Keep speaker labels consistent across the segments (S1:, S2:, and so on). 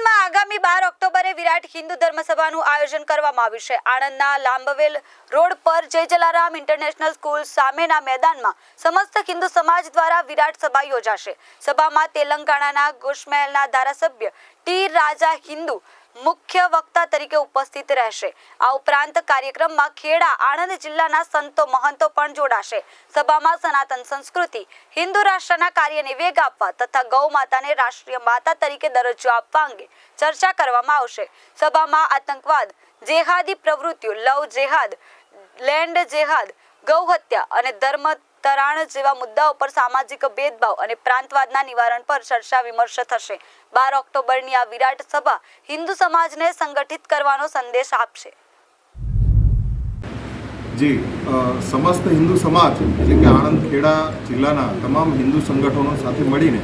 S1: આણંદમાં આગામી બાર ઓક્ટોબરે વિરાટ હિન્દુ ધર્મસભાનું આયોજન કરવામાં આવ્યું છે. આણંદના લાંબવેલ રોડ પર જય જલારામ ઇન્ટરનેશનલ સ્કૂલ સામેના મેદાનમાં સમસ્ત હિન્દુ સમાજ દ્વારા વિરાટ સભા યોજાશે. સભામાં તેલંગાણાના ગુશમહેલના ધારાસભ્ય ટી રાજા હિન્દુ મુખ્ય વક્તા તરીકે ઉપસ્થિત રહેશે. આ ઉપરાંત કાર્યક્રમમાં ખેડા, આણંદ જિલ્લાના સંતો મહંતો પણ જોડાશે. સભામાં સનાતન સંસ્કૃતિ, હિન્દુ રાષ્ટ્રના કાર્યને વેગ આપવા તથા ગૌ માતાને રાષ્ટ્રીય માતા તરીકે દરજ્જો આપવા અંગે ચર્ચા કરવામાં આવશે. સભામાં આતંકવાદ, જેહાદી પ્રવૃત્તિઓ, લવ જેહાદ, લેન્ડ જેહાદ ગૌ હત્યા અને ધર્મ તરાણ જેવા મુદ્દાઓ પર સામાજિક ભેદભાવ અને પ્રાંતવાદના નિવારણ પર ચર્ચા વિમર્શ થશે. બાર ઓક્ટોબરની આ વિરાટ સભા હિન્દુ સમાજને સંગઠિત કરવાનો સંદેશ આપશે.
S2: જી સમસ્ત હિન્દુ સમાજ, એટલે કે આણંદ ખેડા જિલ્લાના તમામ હિન્દુ સંગઠનો સાથે મળીને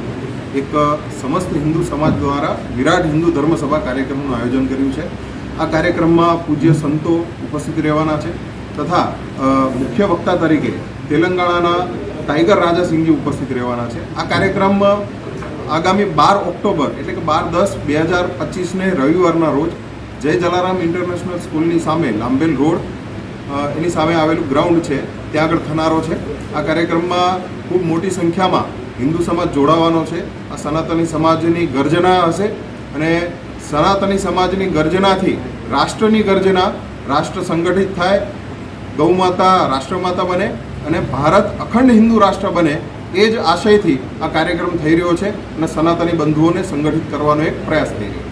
S2: એક સમસ્ત હિન્દુ સમાજ દ્વારા વિરાટ હિન્દુ ધર્મસભા કાર્યક્રમનું આયોજન કર્યું છે. આ કાર્યક્રમમાં પૂજ્ય સંતો ઉપસ્થિત રહેવાના છે. તથા મુખ્ય વક્તા તરીકે તેલંગાણાના ટાઈગર રાજા સિંહજી ઉપસ્થિત રહેવાના છે. આ કાર્યક્રમમાં આગામી બાર ઓક્ટોબર એટલે કે બાર દસ બે હજાર પચીસને રવિવારના રોજ જય જલારામ ઇન્ટરનેશનલ સ્કૂલની સામે લાંબેલ રોડ એની સામે આવેલું ગ્રાઉન્ડ છે. ત્યાં આગળ થનારો છે. આ કાર્યક્રમમાં ખૂબ મોટી સંખ્યામાં હિન્દુ સમાજ જોડાવાનો છે. આ સનાતની સમાજની ગર્જના હશે અને સનાતની સમાજની ગર્જનાથી રાષ્ટ્રની ગર્જના રાષ્ટ્ર સંગઠિત થાય ગૌમાતા, રાષ્ટ્રમાતા બને અને ભારત અખંડ હિન્દુ રાષ્ટ્ર બને એ જ આશયથી આ કાર્યક્રમ થઈ રહ્યો છે અને સનાતની બંધુઓને સંગઠિત કરવાનો એક પ્રયાસ થઈ રહ્યો છે.